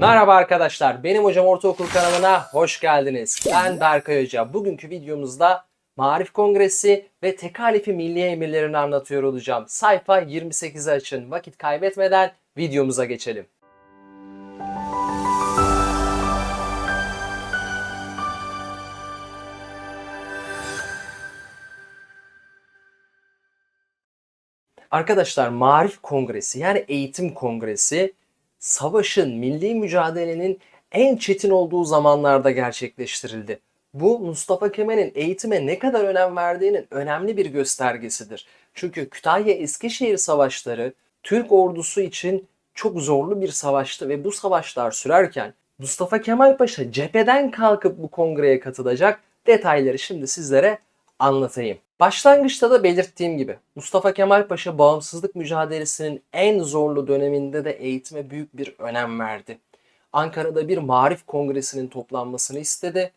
Merhaba arkadaşlar, benim Hocam Ortaokul kanalına hoş geldiniz. Ben Berkay Hoca. Bugünkü videomuzda Marif Kongresi ve Tekalifi Milli Emirlerini anlatıyor olacağım. Sayfa 28'i açın. Vakit kaybetmeden videomuza geçelim. Arkadaşlar Marif Kongresi yani Eğitim Kongresi savaşın, milli mücadelenin en çetin olduğu zamanlarda gerçekleştirildi. Bu Mustafa Kemal'in eğitime ne kadar önem verdiğinin önemli bir göstergesidir. Çünkü Kütahya-Eskişehir savaşları Türk ordusu için çok zorlu bir savaştı ve bu savaşlar sürerken Mustafa Kemal Paşa cepheden kalkıp bu kongreye katılacak. Detayları şimdi sizlere anlatayım. Başlangıçta da belirttiğim gibi Mustafa Kemal Paşa bağımsızlık mücadelesinin en zorlu döneminde de eğitime büyük bir önem verdi. Ankara'da bir Marif Kongresi'nin toplanmasını istedi.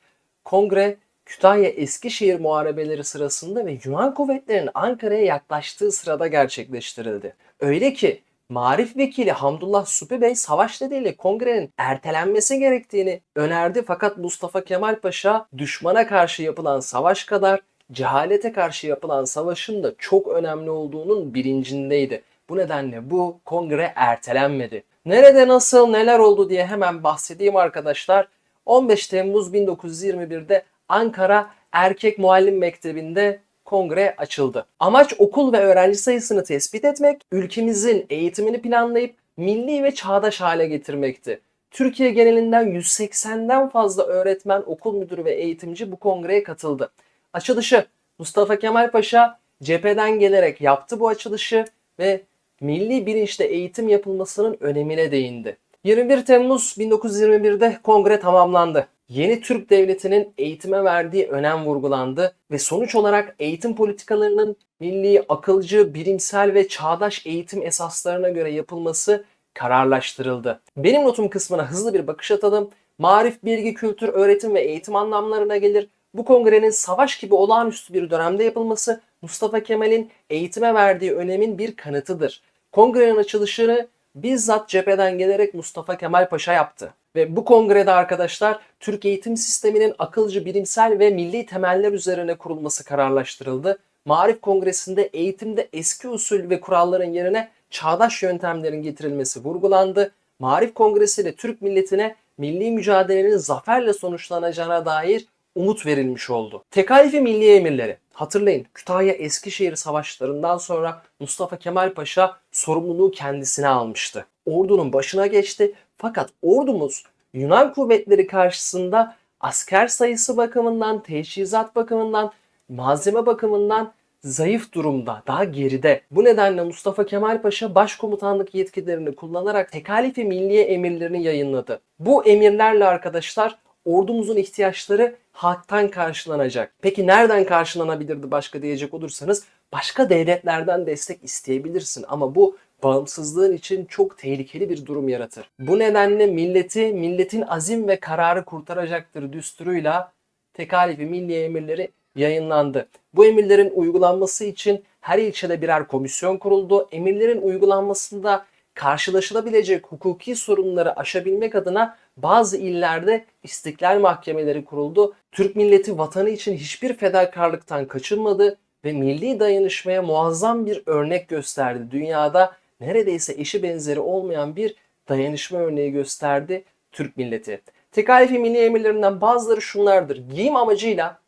Kongre Kütahya Eskişehir muharebeleri sırasında ve Yunan kuvvetlerinin Ankara'ya yaklaştığı sırada gerçekleştirildi. Öyle ki Marif Vekili Hamdullah Supi Bey savaş nedeniyle kongrenin ertelenmesi gerektiğini önerdi fakat Mustafa Kemal Paşa düşmana karşı yapılan savaş kadar cehalete karşı yapılan savaşın da çok önemli olduğunun bilincindeydi. Bu nedenle bu kongre ertelenmedi. Nerede nasıl neler oldu diye hemen bahsedeyim arkadaşlar. 15 Temmuz 1921'de Ankara Erkek Muallim Mektebi'nde kongre açıldı. Amaç okul ve öğrenci sayısını tespit etmek, ülkemizin eğitimini planlayıp milli ve çağdaş hale getirmekti. Türkiye genelinden 180'den fazla öğretmen, okul müdürü ve eğitimci bu kongreye katıldı. Açılışı Mustafa Kemal Paşa cepheden gelerek yaptı bu açılışı ve milli bilinçle eğitim yapılmasının önemine değindi. 21 Temmuz 1921'de kongre tamamlandı. Yeni Türk Devleti'nin eğitime verdiği önem vurgulandı ve sonuç olarak eğitim politikalarının milli, akılcı, bilimsel ve çağdaş eğitim esaslarına göre yapılması kararlaştırıldı. Benim notum kısmına hızlı bir bakış atalım. Marif, bilgi, kültür, öğretim ve eğitim anlamlarına gelir. Bu kongrenin savaş gibi olağanüstü bir dönemde yapılması Mustafa Kemal'in eğitime verdiği önemin bir kanıtıdır. Kongrenin açılışını bizzat cepheden gelerek Mustafa Kemal Paşa yaptı. Ve bu kongrede arkadaşlar Türk eğitim sisteminin akılcı, bilimsel ve milli temeller üzerine kurulması kararlaştırıldı. Marif Kongresi'nde eğitimde eski usul ve kuralların yerine çağdaş yöntemlerin getirilmesi vurgulandı. Marif Kongresi ile Türk milletine milli mücadelenin zaferle sonuçlanacağına dair umut verilmiş oldu. Tekalifi milli emirleri. Hatırlayın Kütahya Eskişehir savaşlarından sonra Mustafa Kemal Paşa sorumluluğu kendisine almıştı. Ordunun başına geçti fakat ordumuz Yunan kuvvetleri karşısında asker sayısı bakımından, teçhizat bakımından, malzeme bakımından zayıf durumda, daha geride. Bu nedenle Mustafa Kemal Paşa başkomutanlık yetkilerini kullanarak tekalifi milliye emirlerini yayınladı. Bu emirlerle arkadaşlar ordumuzun ihtiyaçları halktan karşılanacak. Peki nereden karşılanabilirdi başka diyecek olursanız başka devletlerden destek isteyebilirsin ama bu bağımsızlığın için çok tehlikeli bir durum yaratır. Bu nedenle milleti, milletin azim ve kararı kurtaracaktır düsturuyla tekalifi milli emirleri yayınlandı. Bu emirlerin uygulanması için her ilçede birer komisyon kuruldu. Emirlerin uygulanmasında karşılaşılabilecek hukuki sorunları aşabilmek adına bazı illerde istiklal mahkemeleri kuruldu. Türk milleti vatanı için hiçbir fedakarlıktan kaçınmadı ve milli dayanışmaya muazzam bir örnek gösterdi. Dünyada neredeyse eşi benzeri olmayan bir dayanışma örneği gösterdi Türk milleti. Tekalifi milli emirlerinden bazıları şunlardır. Giyim amacıyla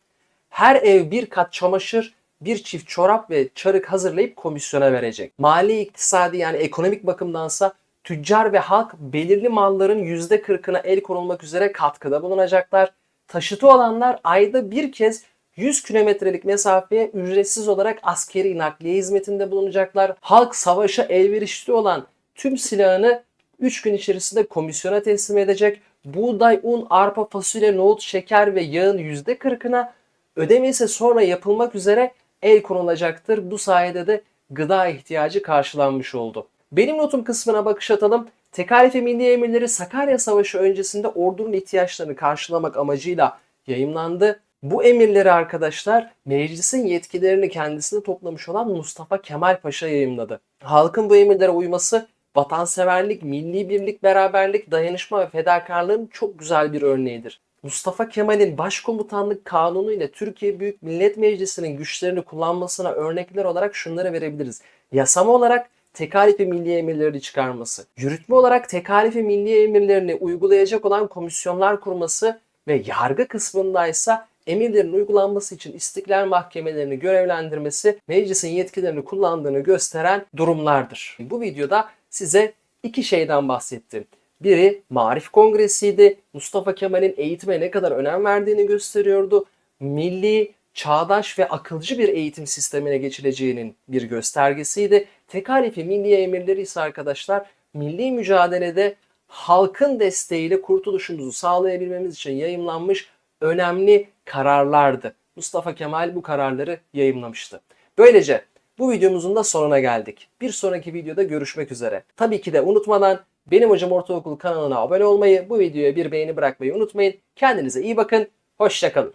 her ev bir kat çamaşır, bir çift çorap ve çarık hazırlayıp komisyona verecek. Mali iktisadi yani ekonomik bakımdansa tüccar ve halk belirli malların %40'ına el konulmak üzere katkıda bulunacaklar. Taşıtı olanlar ayda bir kez 100 kilometrelik mesafeye ücretsiz olarak askeri nakliye hizmetinde bulunacaklar. Halk savaşa elverişli olan tüm silahını 3 gün içerisinde komisyona teslim edecek. Buğday, un, arpa, fasulye, nohut, şeker ve yağın %40'ına ödeme ise sonra yapılmak üzere el konulacaktır. Bu sayede de gıda ihtiyacı karşılanmış oldu. Benim notum kısmına bakış atalım. Tekalife Milli Emirleri Sakarya Savaşı öncesinde ordunun ihtiyaçlarını karşılamak amacıyla yayımlandı. Bu emirleri arkadaşlar meclisin yetkilerini kendisine toplamış olan Mustafa Kemal Paşa yayımladı. Halkın bu emirlere uyması vatanseverlik, milli birlik, beraberlik, dayanışma ve fedakarlığın çok güzel bir örneğidir. Mustafa Kemal'in Başkomutanlık Kanunu ile Türkiye Büyük Millet Meclisi'nin güçlerini kullanmasına örnekler olarak şunları verebiliriz. Yasama olarak tekalifi milli emirleri çıkarması, yürütme olarak tekalifi milli emirlerini uygulayacak olan komisyonlar kurması ve yargı kısmındaysa emirlerin uygulanması için istiklal mahkemelerini görevlendirmesi meclisin yetkilerini kullandığını gösteren durumlardır. Bu videoda size iki şeyden bahsettim. Biri Marif Kongresi'ydi. Mustafa Kemal'in eğitime ne kadar önem verdiğini gösteriyordu. Milli, çağdaş ve akılcı bir eğitim sistemine geçileceğinin bir göstergesiydi. Tekalifi milli emirleri ise arkadaşlar milli mücadelede halkın desteğiyle kurtuluşumuzu sağlayabilmemiz için yayımlanmış önemli kararlardı. Mustafa Kemal bu kararları yayımlamıştı. Böylece bu videomuzun da sonuna geldik. Bir sonraki videoda görüşmek üzere. Tabii ki de unutmadan benim Hocam Ortaokul kanalına abone olmayı, bu videoya bir beğeni bırakmayı unutmayın. Kendinize iyi bakın, hoşçakalın.